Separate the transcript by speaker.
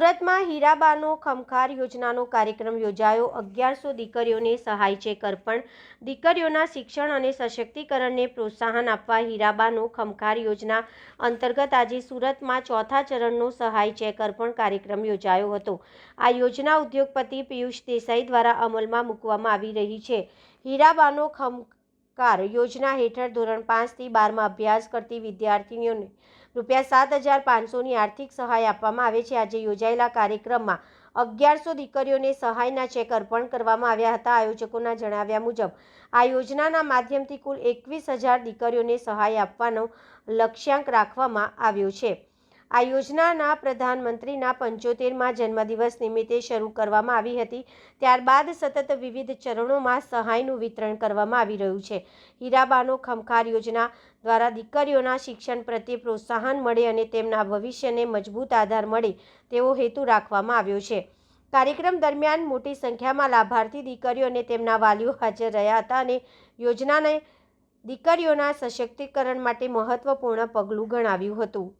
Speaker 1: સુરતમાં હીરાબાનો ખમખાર યોજનાનો કાર્યક્રમ યોજાયો. અગિયારસો દીકરીઓને સહાય ચેક અર્પણ દીકરીઓના શિક્ષણ અને સશક્તિકરણને પ્રોત્સાહન આપવા હીરાબાનો ખમખાર યોજના અંતર્ગત આજે સુરતમાં ચોથા ચરણનો સહાય ચેક અર્પણ કાર્યક્રમ યોજાયો હતો. આ યોજના ઉદ્યોગપતિ પિયુષ દેસાઈ દ્વારા અમલમાં મૂકવામાં આવી રહી છે. હીરાબાનો ખમકાર યોજના હેઠળ ધોરણ પાંચથી બારમાં અભ્યાસ કરતી વિદ્યાર્થીનીઓને રૂપિયા સાત હજાર પાંચસોની આર્થિક સહાય આપવામાં આવે છે. આજે યોજાયેલા કાર્યક્રમમાં અગિયારસો દીકરીઓને સહાયના ચેક અર્પણ કરવામાં આવ્યા હતા. આયોજકોના જણાવ્યા મુજબ, આ યોજનાના માધ્યમથી કુલ એકવીસ હજાર દીકરીઓને સહાય આપવાનો લક્ષ્યાંક રાખવામાં આવ્યો છે. આ યોજનાના પ્રધાનમંત્રીના પંચોતેરમાં જન્મદિવસ નિમિત્તે શરૂ કરવામાં આવી હતી. ત્યારબાદ સતત વિવિધ ચરણોમાં સહાયનું વિતરણ કરવામાં આવી રહ્યું છે. હીરાબાનો ખમખાર યોજના દ્વારા દીકરીઓના શિક્ષણ પ્રત્યે પ્રોત્સાહન મળે અને તેમના ભવિષ્યને મજબૂત આધાર મળે તેવો હેતુ રાખવામાં આવ્યો છે. કાર્યક્રમ દરમિયાન મોટી સંખ્યામાં લાભાર્થી દીકરીઓ અને તેમના વાલીઓ હાજર રહ્યા હતા અને યોજનાને દીકરીઓના સશક્તિકરણ માટે મહત્વપૂર્ણ પગલું ગણાવ્યું હતું.